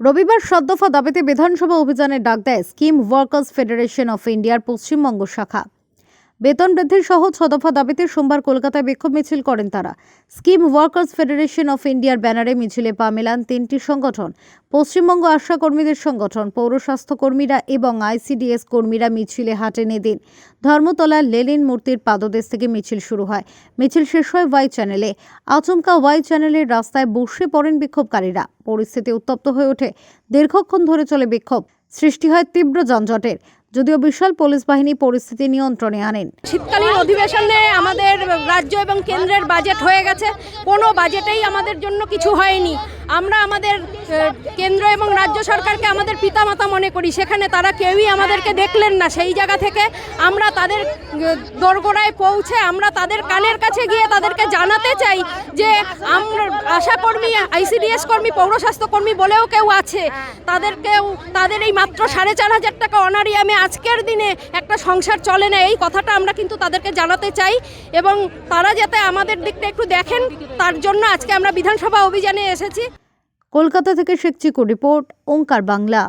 রবিবার সদ্যফা দাবিতে বিধানসভা অভিযানের ডাক দেয় স্কিম ওয়ার্কার্স ফেডারেশন অফ ইন্ডিয়ার পশ্চিমবঙ্গ শাখা। বেতন বৃদ্ধি সহ ছদফা দাবিতে সোমবার কলকাতায় বিক্ষোভ মিছিল করেন তারা। স্কিম ওয়ার্কার্স ফেডারেশন অফ ইন্ডিয়ার ব্যানারে মিছিলে পা মেলান তিনটি সংগঠন। পশ্চিমবঙ্গ আশা কর্মীদের সংগঠন, পৌর স্বাস্থ্য কর্মীরা এবং আইসিডিএস কর্মীরা মিছিলে হাটে নেদিন ধর্মতলা লেলিন মূর্তির পাদদেশ থেকে মিছিল শুরু হয়। মিছিল শেষ হয় ওয়াই চ্যানেলে। আচমকা ওয়াই চ্যানেলের রাস্তায় বসে পড়েন বিক্ষোভকারীরা। পরিস্থিতি উত্তপ্ত হয়ে ওঠে। দীর্ঘক্ষণ ধরে চলে বিক্ষোভ। সৃষ্টি হয় তীব্র যানজটের। যদিও বিশাল পুলিশ বাহিনী পরিস্থিতি নিয়ন্ত্রণে আনেন। শীতকালীন অধিবেশনে আমাদের রাজ্য এবং কেন্দ্রের বাজেট হয়ে গেছে। কোনো বাজেটেই আমাদের জন্য কিছু হয়নি। আমরা আমাদের কেন্দ্র এবং রাজ্য সরকারকে আমাদের পিতামাতা মনে করি। সেখানে তারা কেউই আমাদেরকে দেখলেন না। সেই জায়গা থেকে আমরা তাদের দোরগোড়ায় পৌঁছে আমরা তাদের কানের কাছে গিয়ে তাদেরকে জানাতে চাই যে আমরা আশা কর্মী আইসিডিএস কর্মী পৌরস্বাস্থ্য কর্মী বলেও কেউ আছে। তাদেরকেও, তাদের এই মাত্র সাড়ে চার হাজার টাকা অনারিয়ামে আজকের দিনে একটা সংসার চলে না। এই কথাটা আমরা কিন্তু তাদেরকে জানাতে চাই এবং তারা যাতে আমাদের দিকটা একটু দেখেন, তার জন্য আজকে আমরা বিধানসভা অভিযানে এসেছি। কলকাতা থেকে শেখ চিকু রিপোর্ট ওঙ্কার বাংলা।